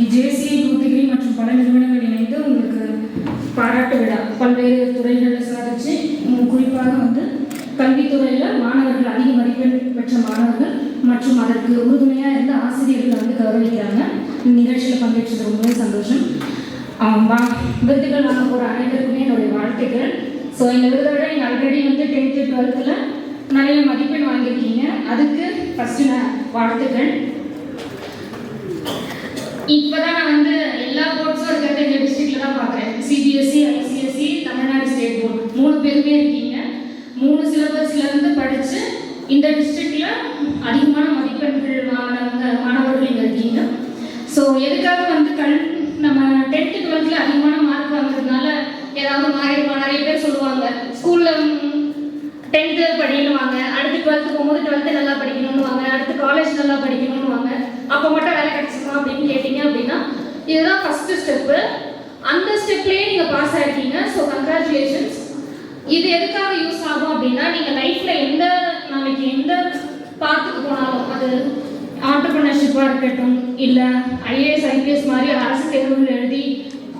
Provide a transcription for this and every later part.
ஜேசி JCI Thoothukudi மற்றும் பல நிறுவனங்கள் இணைந்து உங்களுக்கு பாராட்டு விழா. பல்வேறு துறைகளில் சாதிச்சு குறிப்பாக வந்து கல்வித்துறையில் மாணவர்கள் அதிக மதிப்பெண் பெற்ற மாணவர்கள் மற்றும் அதற்கு உறுதுணையாக இருந்த ஆசிரியர்களை வந்து கௌரவிக்கிறாங்க. நிகழ்ச்சியில் பங்கேற்றது ரொம்பவே சந்தோஷம். வா- விருதுகள் வாங்க போகிற அனைவருக்குமே என்னுடைய வாழ்த்துக்கள். ஸோ இந்த விருதை விட நீங்கள் ஆல்ரெடி வந்து டென்த்து டுவெல்த்தில் நிறைய மதிப்பெண் வாங்கியிருக்கீங்க. அதுக்கு ஃபஸ்ட்டு நான் வாழ்த்துக்கள். இப்போதான் நான் வந்து எல்லா போர்ட்ஸும் இருக்கிறது எங்கள் டிஸ்ட்ரிக்ட்ல தான் பார்க்குறேன். CBSE ICSE Tamil Nadu state board மூணு பேருமே இருக்கீங்க. மூணு சிலபஸ்ல இருந்து படிச்சு இந்த டிஸ்ட்ரிக்ட்ல அதிகமான மதிப்பெண்கள் வாங்கினவங்க மாணவர்கள் இங்கே இருக்கீங்க. ஸோ எதுக்காக வந்து கல் நம்ம டென்த்து டுவெல்த்தில் அதிகமான மார்க் வாங்குறதுனால ஏதாவது மாறிடுமா? நிறைய பேர் சொல்லுவாங்க. ஸ்கூலில் டென்த்து படிக்கணுவாங்க அடுத்து டுவெல்த்து போகும்போது டுவெல்த்து நல்லா படிக்கணும்னு வாங்க. அடுத்து காலேஜ் நல்லா படிக்கணும்னு வாங்க. அப்போ மட்டும் வேலை கிடைச்சிருமா அப்படின்னு கேட்டிங்க அப்படின்னா இதுதான் ஃபர்ஸ்ட் ஸ்டெப்பு அந்த ஸ்டெப்லேயே நீங்கள் பாஸ் ஆயிருக்கீங்க ஸோ கங்க்ராச்சுலேஷன்ஸ் இது எதுக்காக யூஸ் ஆகும் அப்படின்னா நீங்கள் லைஃப்பில் எந்த நாளைக்கு எந்த பார்த்துக்கு போனாலும் அது ஆண்டர்பிரினர்ஷிப்பாக இருக்கட்டும் இல்லை ஐஏஎஸ் ஐபிஎஸ் மாதிரி அரசு தேர்வுகள் எழுதி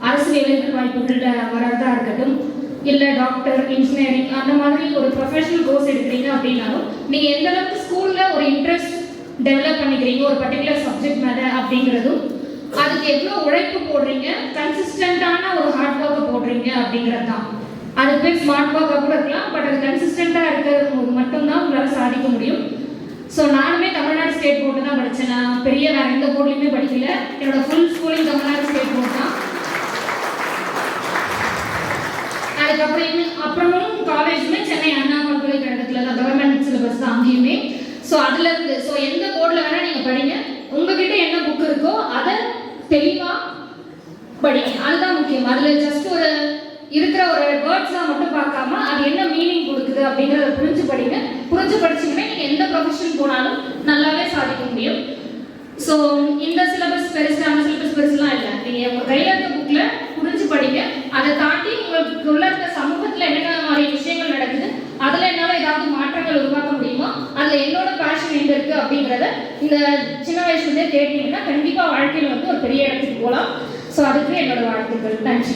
அரசு வேலைகள் வாய்ப்புகளில் வர்றதா இருக்கட்டும் இல்லை டாக்டர் இன்ஜினியரிங் அந்த மாதிரி ஒரு ப்ரொஃபஷனல் கோர்ஸ் எடுக்கிறீங்க அப்படின்னாலும் நீங்கள் எந்த அளவுக்கு ஸ்கூலில் ஒரு இன்ட்ரெஸ்ட் டெவலப் பண்ணிக்கிறீங்க ஒரு பர்டிகுலர் சப்ஜெக்ட் மேலே அப்படிங்கிறதும் அதுக்கு எவ்வளோ உழைப்பு போடுறீங்க கன்சிஸ்டண்ட்டான ஒரு ஹார்ட் ஒர்க்கை போடுறீங்க அப்படிங்கிறது தான். அது பேர் ஸ்மார்ட் ஒர்க்காக கூட இருக்கலாம் பட் அது கன்சிஸ்டண்ட்டாக இருக்கிறது மட்டும்தான் உங்களால் சாதிக்க முடியும். ஸோ நானுமே தமிழ்நாடு ஸ்டேட் போர்டு தான் படித்தேன் நான் பெரிய வேறு எந்த போர்ட்லையுமே படிக்கல. என்னோட full schooling Tamil Nadu state board தான். அதுக்கப்புறம் அப்புறமும் காலேஜுமே சென்னை அண்ணா பல்கலைக்கழகத்தில் தான் கவர்மெண்ட் சிலபஸ் தான் அங்கேயுமே. ஸோ அதுல இருந்து ஸோ எந்த போர்டில் வேணால் நீங்கள் படிங்க. உங்ககிட்ட என்ன புக் இருக்கோ அதை தெளிவாக படிங்க. அதுதான் முக்கியம். அதில் ஜஸ்ட் ஒரு இருக்கிற ஒரு வேர்ட்ஸாக மட்டும் பார்க்காம அது என்ன மீனிங் கொடுக்குது அப்படிங்கிறத புரிஞ்சு படிங்க. புரிஞ்சு படிச்சீங்கன்னா நீங்கள் எந்த ப்ரொஃபஷன் போனாலும் நல்லாவே சாதிக்க முடியும். ஸோ இந்த சிலபஸ் பெருசு அந்த சிலபஸ் பெருசுலாம் இல்லை. நீங்கள் உங்கள் கையில் இருக்க புக்கில் புரிஞ்சு படிங்க அதை தாண்டி உங்களுக்கு உள்ள இருக்க சமூகத்தில் என்னென்ன மாதிரி விஷயங்கள் நடக்குது அதில் என்னால் ஏதாவது மாற்றங்கள் உருவாக்க முடியுமோ அதில் என்னோட பேஷன் எங்கே இருக்குது அப்படிங்கிறத இந்த சின்ன வயசுலேருந்தே தேடினீங்கன்னா கண்டிப்பாக வாழ்க்கையில் வந்து ஒரு பெரிய இடத்துக்கு போகலாம் ஸோ அதுக்கு என்னோட வாழ்த்துக்கள். நன்றி.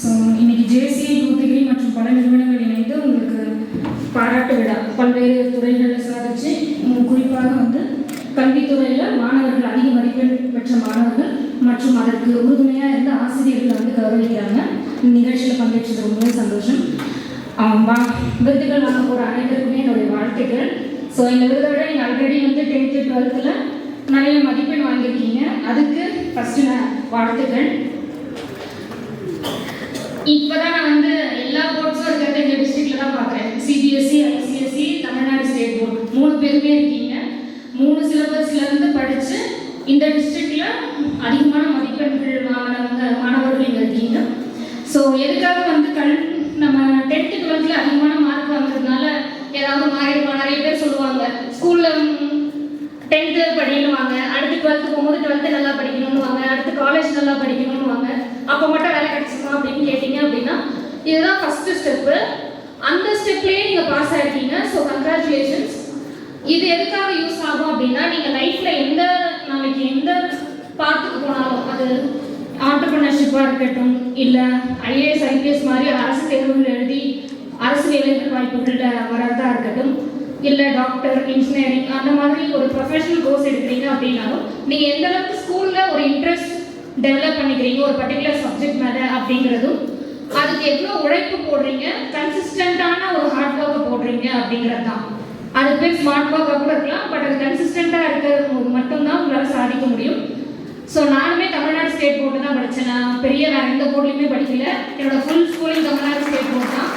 ஸோ இன்னைக்கு ஜேசிஐ தூத்துக்குடி மற்றும் பல நிறுவனங்கள் இணைந்து உங்களுக்கு பாராட்டு விழா. பல்வேறு துறைகளில் சாதிச்சு குறிப்பாக வந்து கல்வித்துறையில் மாணவர்கள் அதிக மதிப்பெண் பெற்ற மாணவர்கள் மற்றும் அதற்கு உறுதுணையாக இருந்த ஆசிரியர்களை வந்து கௌரவிக்கிறாங்க. நிகழ்ச்சியில் பங்கேற்றது ரொம்பவே சந்தோஷம். விருதுகள் வாங்க போகிற அனைவருக்குமே என்னுடைய வாழ்த்துக்கள். ஸோ இந்த விருதோட நீங்கள் ஆல்ரெடி வந்து டென்த்து டுவெல்த்தில் நிறைய மதிப்பெண் வாங்கியிருக்கீங்க. அதுக்கு ஃபஸ்ட்டு நான் வாழ்த்துக்கள். இப்போதான் நான் வந்து எல்லா போர்ட்ஸும் இருக்கிறது எங்கள் டிஸ்ட்ரிக்டில் தான் பார்க்குறேன். CBSE ICSE Tamil Nadu state board மூணு பேருமே இருக்கீங்க. மூணு சிலபஸ்லேருந்து படித்து இந்த டிஸ்ட்ரிக்டில் அதிகமான மதிப்பெண்கள் வாங்கினவங்க மாணவர்கள் இங்கே இருக்கீங்க. ஸோ எதுக்காக வந்து கல் நம்ம டென்த்து டுவெல்த்தில் அதிகமான மார்க் வாங்குறதுனால ஏதாவது மாறிடுமா நிறைய பேர் சொல்லுவாங்க. ஸ்கூலில் டென்த்து படிக்கணுவாங்க அடுத்து டுவெல்த்து போகும்போது டுவெல்த்து நல்லா படிக்கணும்னுவாங்க. அடுத்து காலேஜ் நல்லா படிக்கணும்னுவாங்க. அப்போ மட்டும் வேலை கிடைச்சிருமா அப்படின்னு கேட்டிங்க அப்படின்னா இதுதான் ஃபர்ஸ்ட் ஸ்டெப்பு அந்த ஸ்டெப்லேயே நீங்கள் பாஸ் ஆகிருக்கீங்க ஸோ கங்க்ராச்சுலேஷன்ஸ் இது எதுக்காக யூஸ் ஆகும் அப்படின்னா நீங்கள் லைஃப்பில் எந்த நாளைக்கு எந்த பார்த்துக்கு போனாலும் அது ஆண்டர்பிரினர்ஷிப்பாக இருக்கட்டும் இல்லை ஐஏஎஸ் ஐபிஎஸ் மாதிரி அரசு தேர்வுகள் எழுதி அரசு வேலைகள் வாய்ப்புகளில் வரதா இருக்கட்டும் இல்லை டாக்டர் இன்ஜினியரிங் அந்த மாதிரி ஒரு ப்ரொஃபஷனல் கோர்ஸ் எடுக்கிறீங்க அப்படின்னாலும் நீங்கள் எந்த அளவுக்கு ஸ்கூலில் ஒரு இன்ட்ரெஸ்ட் டெவலப் பண்ணிக்கிறீங்க ஒரு பர்டிகுலர் சப்ஜெக்ட் மேலே அப்படிங்கிறதும் அதுக்கு எவ்வளோ உழைப்பு போடுறீங்க கன்சிஸ்டண்ட்டான ஒரு ஹார்ட் ஒர்க்கை போடுறீங்க அப்படிங்கிறது தான் அது பேர் ஸ்மார்ட் ஒர்க்காக கூட இருக்கலாம் பட் அது கன்சிஸ்டண்ட்டாக இருக்கிறது மட்டும்தான் உங்களால் சாதிக்க முடியும். ஸோ நான் ஸ்டேட் போர்டு தான் படித்தேன் நான் பெரிய வேற எந்த போர்ட்லையுமே படிக்கல. என்னோட full schooling Tamil Nadu state board தான்.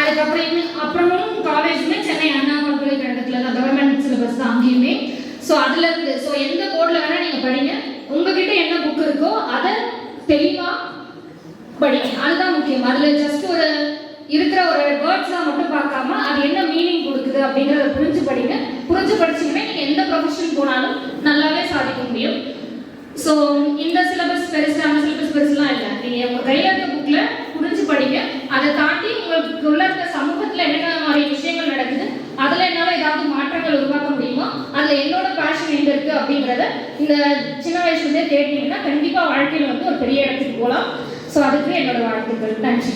அதுக்கப்புறம் அப்புறமும் காலேஜுமே சென்னை அண்ணா பல்கலைக்கழகத்தில் தான் கவர்மெண்ட் சிலபஸ் தான் அங்கேயுமே. ஸோ அதில் இருந்து ஸோ எந்த போர்டில் வேணால் நீங்கள் படிங்க. உங்ககிட்ட என்ன புக் இருக்கோ அதை தெளிவாக படிங்க. அதுதான் முக்கியம். அதில் ஜஸ்ட் ஒரு இருக்கிற ஒரு வேர்ட்ஸாக மட்டும் பார்க்காம அது என்ன மீனிங் கொடுக்குது அப்படிங்கிறத புரிஞ்சு படிங்க. புரிஞ்சு படிச்சீங்கன்னா நீங்கள் எந்த ப்ரொஃபஷன் போனாலும் நல்லாவே சாதிக்க முடியும். ஸோ இந்த சிலபஸ் பெருசு அந்த சிலபஸ் பெருசுலாம் இல்லை. நீங்கள் உங்கள் கையில இருக்க புக்கில் புரிஞ்சு படிங்க. அதை தாண்டி உங்களுக்கு உள்ள இருக்க சமூகத்தில் என்னென்ன மாதிரி விஷயங்கள் நடக்குது அதில் என்னால் ஏதாவது மாற்றங்கள் உருவாக்க முடியுமோ அதில் என்னோட பேஷன் எங்கே இருக்குது அப்படிங்கிறத இந்த சின்ன வயசுலேயே தேடினீங்கன்னா கண்டிப்பாக வாழ்க்கையில் வந்து ஒரு பெரிய இடத்துக்கு போகலாம் ஸோ அதுக்கு என்னோட வாழ்த்துக்கள். நன்றி.